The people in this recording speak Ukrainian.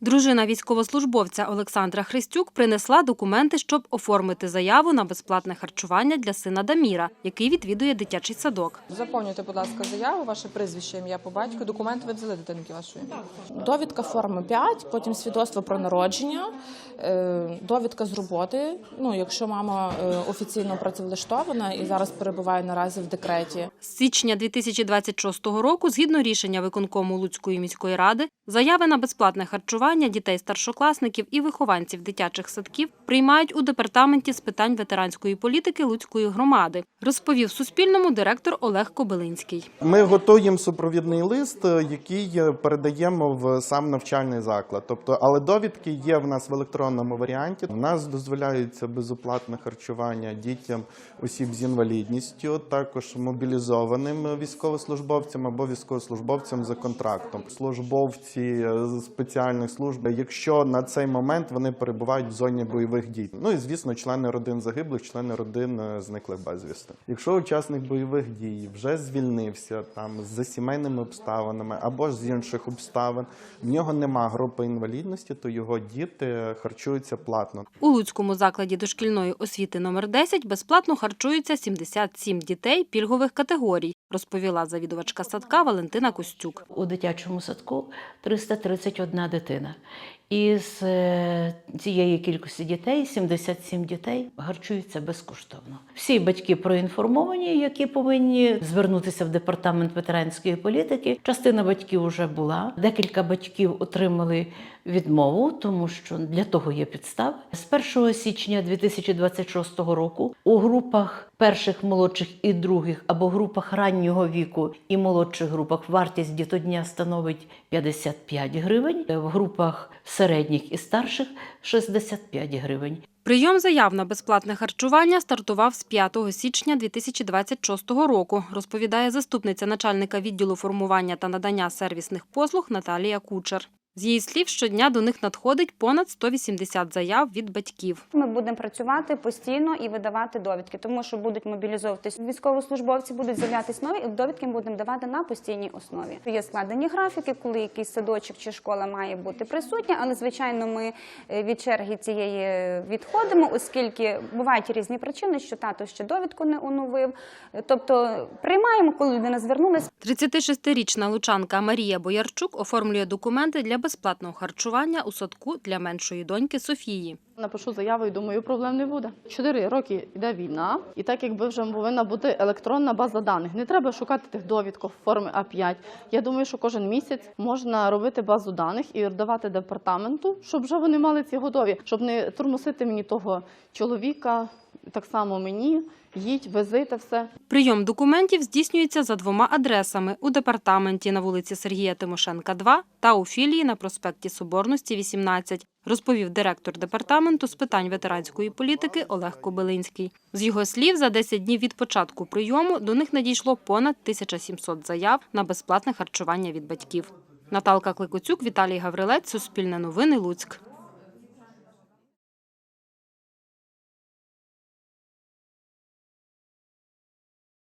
Дружина військовослужбовця Олександра Христюк принесла документи, щоб оформити заяву на безплатне харчування для сина Даміра, який відвідує дитячий садок. Заповнюйте, будь ласка, заяву, ваше прізвище, ім'я по батьку. Документи ви взяли дитинки вашої. Довідка форми 5, потім свідоцтво про народження, е, довідка з роботи. Ну, якщо мама е, офіційно працевлаштована і зараз перебуває наразі в декреті. З січня 2026 року, згідно рішення виконкому Луцької міської ради, заяви на безплатне харчування дітей старшокласників і вихованців дитячих садків приймають у департаменті з питань ветеранської політики Луцької громади, розповів Суспільному директор Олег Кобилинський. Ми готуємо супровідний лист, е, який е, передаємо в сам навчальний заклад. Тобто, але довідки є в нас в електронному варіанті. У нас дозволяється безоплатне харчування дітям осіб з інвалідністю, також мобілізованим військовослужбовцям або військовослужбовцям за контрактом. Службовці е, спеціальних служб, якщо на цей момент вони перебувають в зоні бойових дій. Ну і звісно, члени родин загиблих, члени родин е, зниклих безвісти. Якщо учасник бойових дій вже звільнився там за сімейними обставинами або ж з інших обставин, в нього нема групи інвалідності, то його діти харчуються платно. У Луцькому закладі дошкільної освіти номер 10 безплатно харчуються 77 дітей пільгових категорій, розповіла завідувачка садка Валентина Костюк. у дитячому садку 331 дитина. gerne. Із е, цієї кількості дітей 77 дітей харчуються безкоштовно. Всі батьки проінформовані, які повинні звернутися в департамент ветеранської політики. Частина батьків вже була. Декілька батьків отримали відмову, тому що для того є підстав. З 1 січня 2026 року у групах перших, молодших і других або групах раннього віку і молодших групах вартість дітодня становить 55 гривень, в групах середніх і старших 65 гривень. Прийом заяв на безплатне харчування стартував з 5 січня 2026 року, розповідає заступниця начальника відділу формування та надання сервісних послуг Наталія Кучер. З її слів, щодня до них надходить понад 180 заяв від батьків. Ми будемо працювати постійно і видавати довідки, тому що будуть мобілізовуватись військовослужбовці, будуть з'являтися нові, і довідки ми будемо давати на постійній основі. Є складені графіки, коли якийсь садочок чи школа має бути присутня, але звичайно, ми е, від черги цієї відходимо, оскільки бувають різні причини, що тато ще довідку не оновив. Тобто приймаємо, коли людина звернулася. 36-річна лучанка Марія Боярчук оформлює документи для безплатного харчування у садку для меншої доньки Софії. Напишу заяву і думаю, проблем не буде. Чотири роки йде війна, і так якби вже повинна бути електронна база даних. Не треба шукати тих довідок в формі А5. Я думаю, що кожен місяць можна робити базу даних і давати департаменту, щоб вже вони мали ці готові, щоб не турмусити мені того чоловіка, так само мені. Їдь, вези те все. Прийом документів здійснюється за двома адресами у департаменті на вулиці Сергія Тимошенка, 2 та у філії на проспекті Соборності, 18, розповів директор департаменту з питань ветеранської політики Олег Кобилинський. З його слів, за 10 днів від початку прийому до них надійшло понад 1700 заяв на безплатне харчування від батьків. Наталка Кликоцюк, Віталій Гаврилець, Суспільне новини, Луцьк.